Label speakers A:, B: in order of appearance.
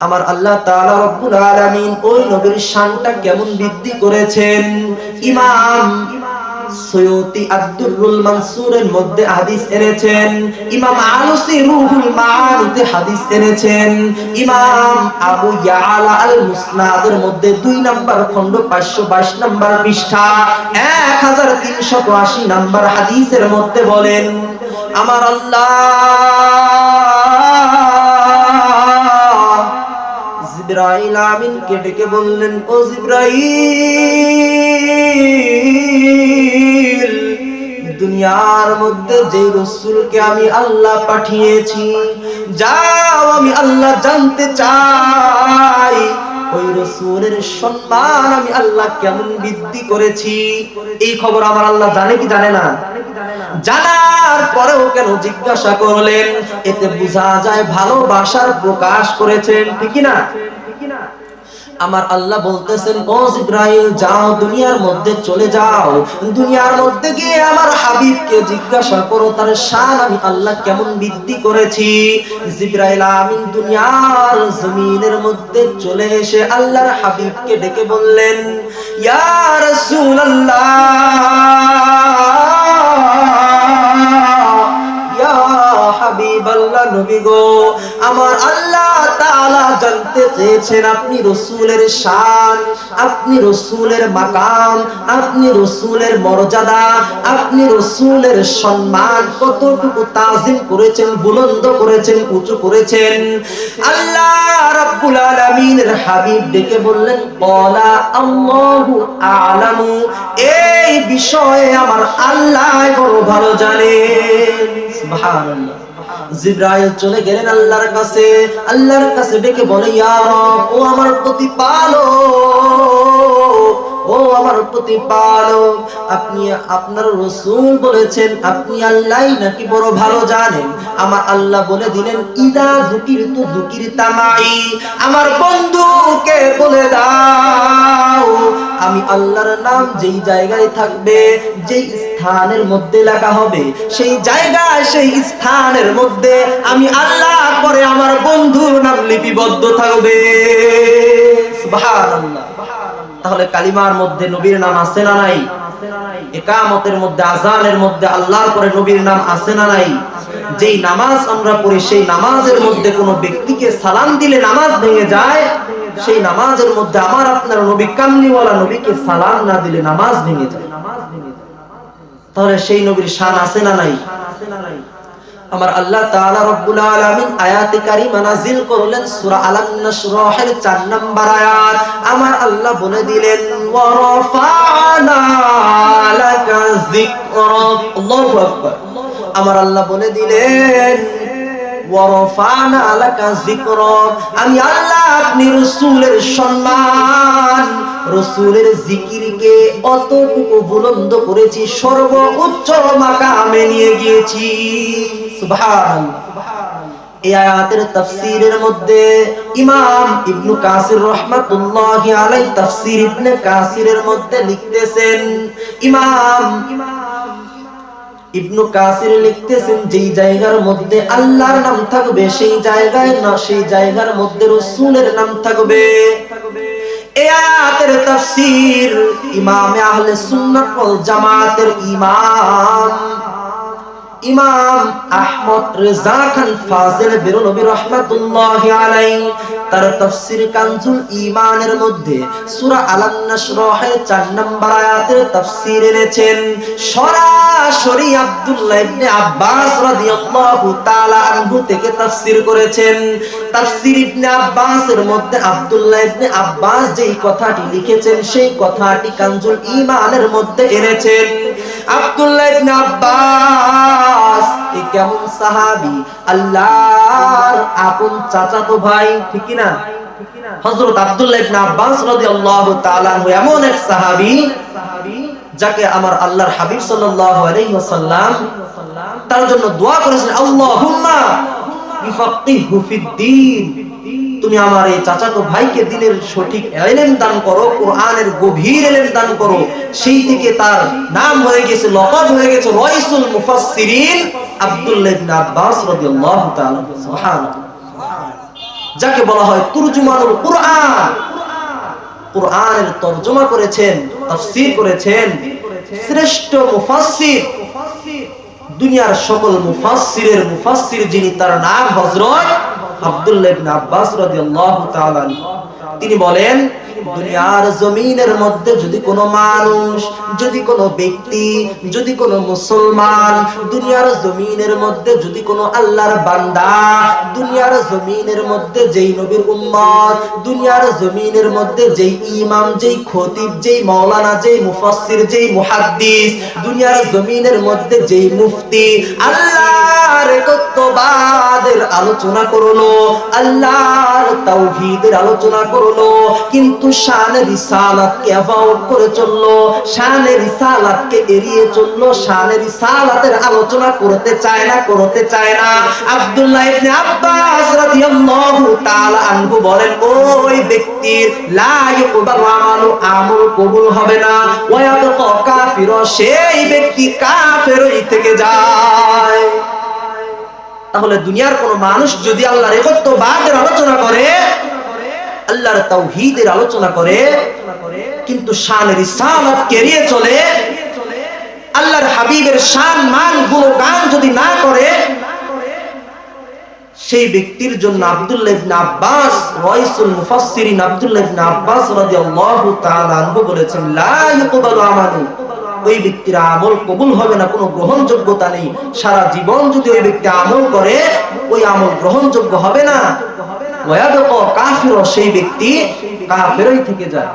A: আমার আল্লাহ তাআলা রব্বুল আলামিন ওই নবীর শানটা কেমন বৃদ্ধি করেছেন? ইমাম সৈয়দি আব্দুরুল মানসুরের মধ্যে হাদিস এনেছেন, ইমাম আলুসি রুহুল মাআনিতে হাদিস এনেছেন, ইমাম আবু ইয়ালা আল মুসনাদের মধ্যে দুই নাম্বার খণ্ড 522 নাম্বার পৃষ্ঠা 1380 নাম্বার হাদিসের মধ্যে বলেন, আমার আল্লাহ জিব্রাইল ডেকে বললেন, ও জিব্রাইল, দুনিয়ার মধ্যে যে রসুলকে আমি আল্লাহ পাঠিয়েছি, যাও আমি আল্লাহ জানতে চাই, ওই রসুলের সম্মান আমি আল্লাহ কেমন বৃদ্ধি করেছি? এই খবর আমার আল্লাহ জানে কি জানে না? জানার পরেও কেন জিজ্ঞাসা করলেন? এতে বোঝা যায় ভালোবাসার প্রকাশ করেছেন, ঠিক না? আমার আল্লাহ বলতেছেন, ও জিব্রাইল, যাও, দুনিয়ার মধ্যে চলে যাও। দুনিয়ার মধ্যে গিয়ে আমার হাবিবকে জিজ্ঞাসা করো, তার শান আমি আল্লাহ কেমন বৃদ্ধি করেছি? জিব্রাইল আমিন দুনিয়ার জমিনের মধ্যে চলে এসে আল্লাহর হাবিবকে ডেকে বললেন, ইয়া রাসূলুল্লাহ, ইয়া হাবিবাল্লাহ নবী গো, আমার আল্লাহ জানতে চেয়েছেন, আপনি রসূলের শান, আপনি রসূলের মাকাম, আপনি রসূলের মর্যাদা, আপনি রসূলের সম্মান, কতটুকু তাজিম করেছেন, বুলন্দ করেছেন, উঁচু করেছেন। আল্লাহ রাব্বুল আলামিনের হাবিব ডেকে বললেন, বলা আল্লাহু আলামু এই বিষয়ে আমার আল্লাহ বড় ভালো জানেন। সুবহানাল্লাহ। জিব্রাইল চলে গেলেন আল্লাহর কাছে। আল্লাহর কাছে ডেকে বলে ইয়া রব ও আমার প্রতিপালক। আমার প্রতিপালক, আপনি আপনার রসূল বলেছেন, আপনি আল্লাহই নাকি বড় ভালো জানেন। আমার আল্লাহ বলে দিলেন, ইদা যুকির তু যুকির তামাই আমার বন্ধুকে বলে দাও। আমি আল্লাহর নাম যেই জায়গায় থাকবে, যেই স্থানের মধ্যে লেখা হবে, সেই জায়গায়, সেই স্থানের মধ্যে আমি আল্লাহ পরে আমার বন্ধুর নাম লিপিবদ্ধ থাকবে। সুবহানাল্লাহ। তাহলে কালিমার মধ্যে নবীর নাম আছে না নাই? একামতের মধ্যে, আজানের মধ্যে, আল্লাহর পরে নবীর নাম আছে না নাই? যেই নামাজ আমরা পড়ি, সেই নামাজের মধ্যে কোনো ব্যক্তিকে সালাম দিলে নামাজ ভেঙে যায়? সেই নামাজের মধ্যে আমার আপনার নবী, কামলিওয়ালা নবীকে সালাম না দিলে নামাজ ভেঙে যায়। তাহলে সেই নবীর শান আছে না নাই? আমার আল্লাহ তাআলা রব্বুল আলামিন আয়াতে কারিমা নাযিল করলেন সূরা আলাম নাশরাহের 4 নাম্বার আয়াত। আমার আল্লাহ বলে দিলেন, ওয়া রাফা'না লাকা যিকরাক আল্লাহু আকবার। আমার আল্লাহ বলে দিলেন আমি আল্লাহ আপনি রাসূলের সম্মান, রাসূলের জিকিরকে অতটুকু বুলন্দ করেছি, সর্বোচ্চ মাকামে নিয়ে গিয়েছি। এই আয়াতের তাফসীরের মধ্যে ইমাম ইবনু কাসির তাফসীর ইবনে কাসিরের মধ্যে লিখতেছেন, ইমাম ইবনু কাসির লিখতেছেন, যেই জায়গার মধ্যে আল্লাহর নাম থাকবে, সেই জায়গায় না, সেই জায়গার মধ্যে রাসূলের নাম থাকবে। আয়াতের তাফসীর ইমামে আহলে সুন্নাত ওয়াল জামাতের ইমাম ইমাম আহমদ রেজা খান ফাজিল বেরলবি রহমাতুল্লাহ আলাইহি, তার তাফসীর কানজুল ঈমানের মধ্যে সূরা আলান নাশরাহের 4 নম্বর আয়াতের তাফসীর এনেছেন। সরাসরি আব্দুল্লাহ ইবনে আব্বাস রাদিয়াল্লাহু তাআলা আনহু থেকে তাফসীর করেছেন। তাফসীর ইবনে আব্বাসের মধ্যে আব্দুল্লাহ ইবনে আব্বাস যেই কথাটি লিখেছেন, সেই কথাটি কানজুল ঈমানের মধ্যে এনেছেন। আব্দুল্লাহ ইবনে আব্বাস কেমন সাহাবী? আল্লাহর আপন চাচাতো ভাই, ঠিক না হযরত আব্দুল্লাহ ইবনে আব্বাস রাদিয়াল্লাহু তাআলা এমন এক সাহাবী যাকে আমার আল্লাহর হাবিব সাল্লাল্লাহু আলাইহি ওয়াসাল্লাম তার জন্য দোয়া করেছেন, আল্লাহুম্মা ইফাক্কিহু ফিদ্দীন। তুমি আমার এই চাচাতো ভাইকে দিনের সঠিক এলেম দান করো, কোরআনের গভীর এলেম দান করো। সেই থেকে তার নাম হয়ে গেছে, লকব হয়ে গেছে, রাইসুল মুফাসসিরিন আব্দুল্লাহ ইবনে আব্বাস রাদিয়াল্লাহু তাআলা, সুবহানাল্লাহ। যাকে বলা হয় তুরজুমানুল কুরআন। কোরআনের তর্জমা করেছেন, তাফসীর করেছেন। শ্রেষ্ঠ মুফাসসির, দুনিয়ার সকল মুফাসসিরের মুফাসসির যিনি তার নাম হযরত আব্দুল্লাহ ইবনে আব্বাস রাদিয়াল্লাহু তাআলা তিনি বলেন দুনিয়ার জমিনের মধ্যে যদি কোনো মানুষ, যদি কোনো ব্যক্তি, যদি কোনো মুসলমান, দুনিয়ার জমিনের মধ্যে যদি কোনো আল্লাহর বান্দা, দুনিয়ার জমিনের মধ্যে যেই নবীর উম্মত, দুনিয়ার জমিনের মধ্যে যেই ইমাম, যেই খতিব, যেই মাওলানা, যেই মুফাসসির, যেই মুহাদ্দিস, দুনিয়ার জমিনের মধ্যে যেই মুফতি, আল্লাহর একত্ববাদের আলোচনা করল, আল্লাহর তাওহীদের আলোচনা করল, কিন্তু শানে রিসালাতকে অ্যাভয়েড করে চলল, শানে রিসালাতকে এড়িয়ে চলল, শানে রিসালাতের আলোচনা করতে চায় না, করতে চায় না। আব্দুল্লাহ ইবনে আব্বাস রাদিয়াল্লাহু তাআলা আনহু বলেন, ওই ব্যক্তির লা ইউকবালু আমালু, আমল কবুল হবে না। ওয়া ইয়াবকা কাফির, সেই ব্যক্তি কাফেরই থেকে যায়। তাহলে দুনিয়ার কোন মানুষ যদি আল্লাহর একত্ববাদের আলোচনা করে আল্লাহর তাওহীদের আলোচনা করে, কিন্তু শানের রিসালাত এড়িয়ে চলে। আল্লাহর হাবিবের শান, মান, গুণগান যদি না করে, সেই ব্যক্তির জন্য আব্দুল্লাহ ইবনে আব্বাস মুফাসসিরিন আব্দুল্লাহ ইবনে আব্বাস রাদিয়াল্লাহু তাআলা আনহু বলেছেন, লা আমালু ওই ব্যক্তির আমল কবুল হবে না, কোনো গ্রহণযোগ্যতা নেই। সারা জীবন যদি ওই ব্যক্তি আমল করে, ওই আমল গ্রহণযোগ্য হবে না। ওয়ায়াবকা কাফির সেই ব্যক্তি কাফেরই থেকে যায়।